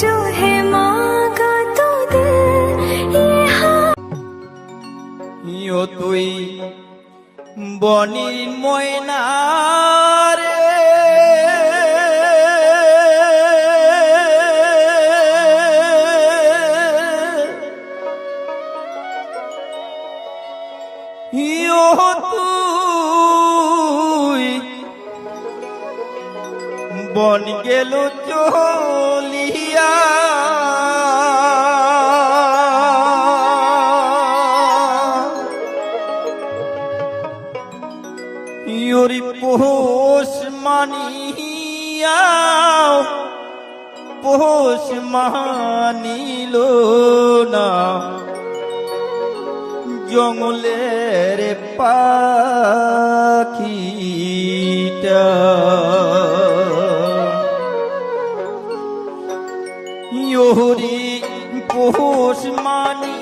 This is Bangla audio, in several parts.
जो है मांगा तो दे। ইয়ো তুই বনির ময়না রে তুই বন গেল তোরি পোষ মানিয়া পোষ মানিল না। জঙ্গলের পাখিটা ইহরি পোষ মানি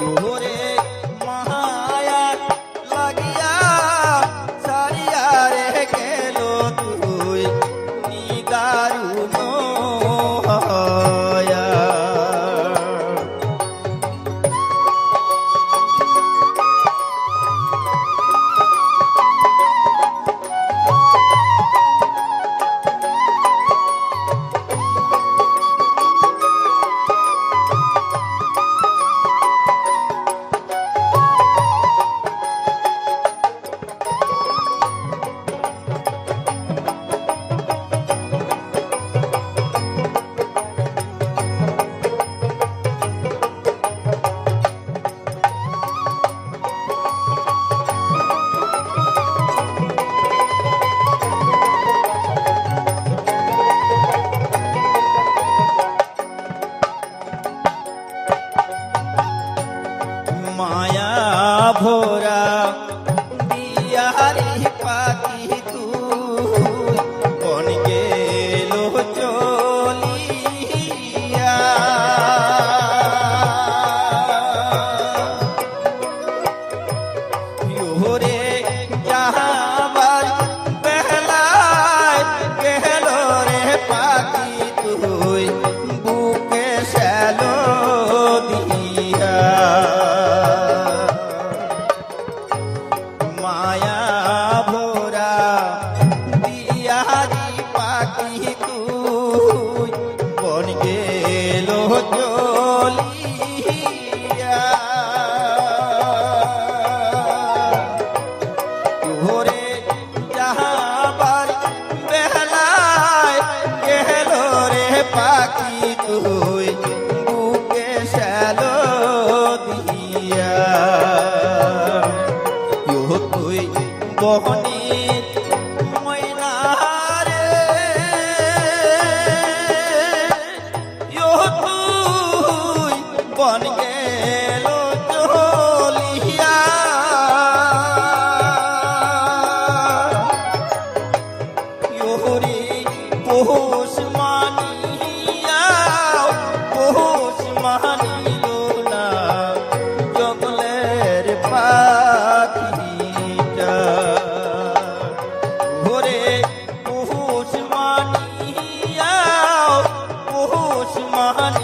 Que! corre para जहाज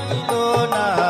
জানিত না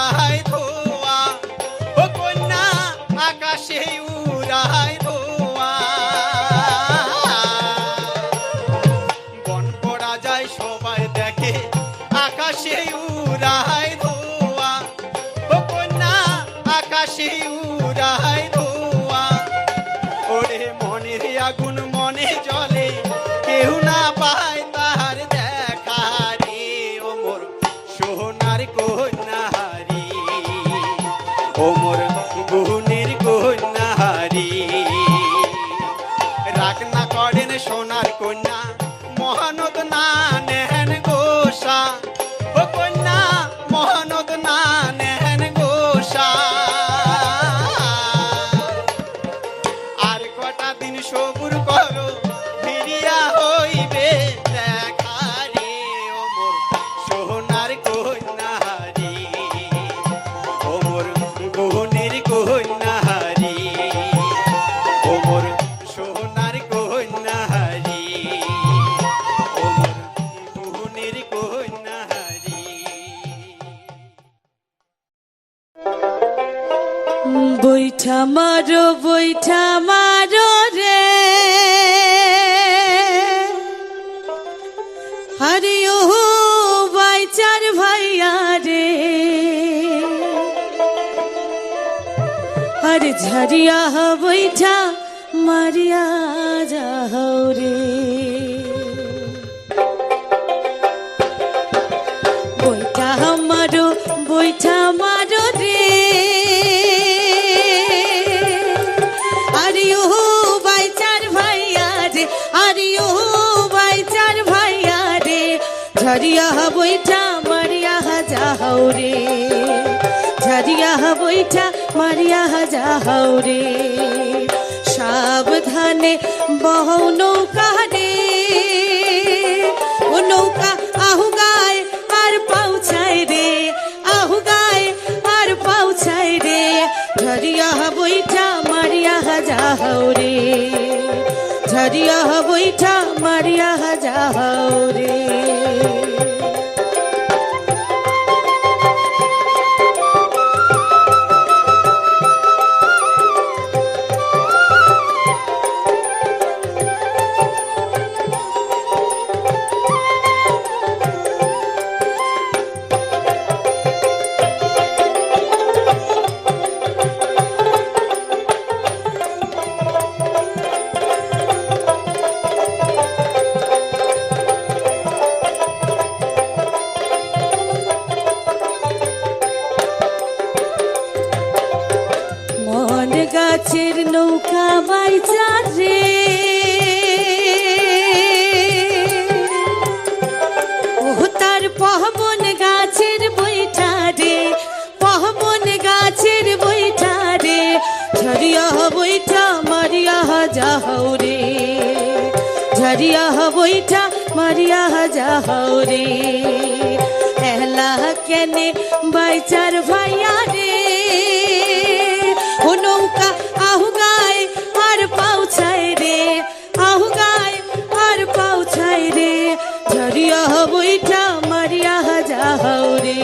উড়ায় ধোয়া। ও কন্যা আকাশে উড়ায় Oh, more. বৈঠা মারিয়া যাও রে বৈঠা মারো বৈঠা যাহাও রে, সাবধানে বহৌ নৌকা রে ও নৌকা আহু গায় আর পাউছায় রে আহু গায় আর পাউছায় রে। ঝরিয়া বইটা মারিয়া যাহাও রে, ঝরিয়া বইটা মারিয়া যাহাও রে। বৈঠা মারিয়া যাও রে এলা কেনে বাইচার ভাইয়া রে ও নৌকা আহু গায় আর পাউছায় রে আহু গায় আর পাউছায় রে ঝরিয়া বৈঠা মারিয়া যাও রে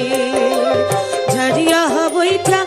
ঝরিয়া বৈঠা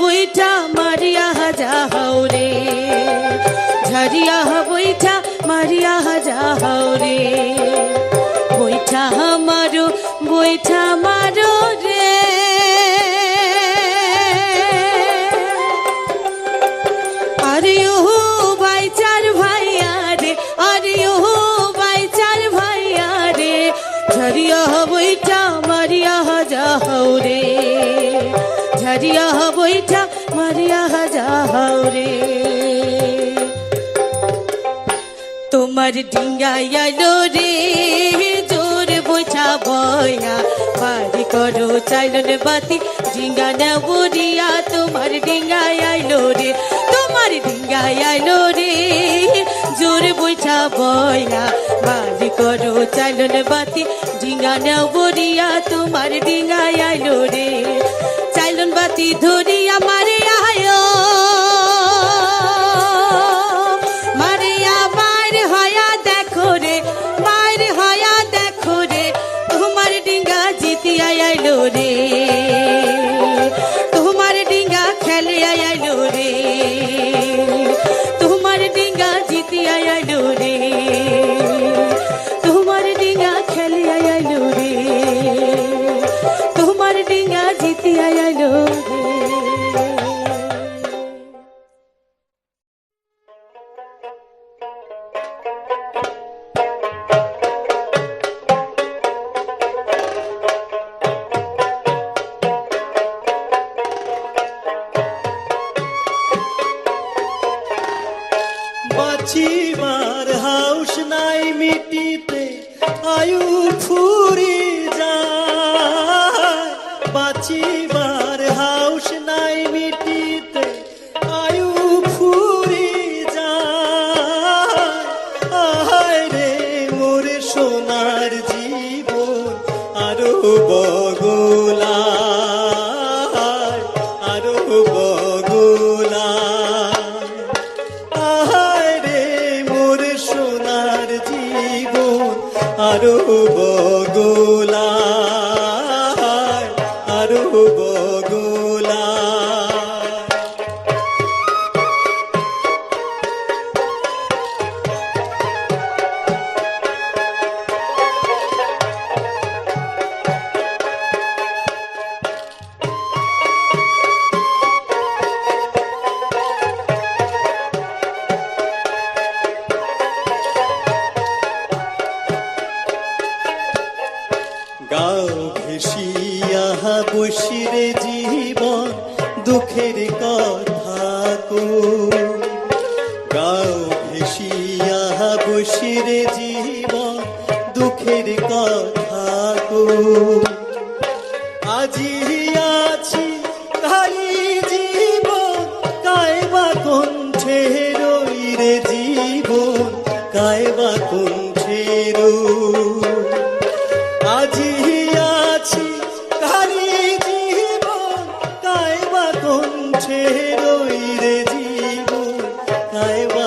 বইটা মারিয়া যাও রে। ঝরিয়া বইটা মারিয়া যাও রে। বইটা মারো বইটা মারো মারিয়া যাও রে। তোমার ডিঙ্গাই আলো জোর বোঝা বয়া। বাড়ি করো চাইলন বাতি, ডিঙ্গা না বুড়িয়া তোমার ডিঙ্গাই আইলো তোমার ডিঙ্গাই আইলো জোর বোঝা বয়া। বাড়ি করো চাইলন বাতি, ডিঙ্গা না বুড়িয়া তোমার ডিঙ্গাই আইলো রে। চাইলন বাতি ধরিয়া মারে রে কাছে বগুলা থাকো গাও ভেসিয়া বসিরে তাই বা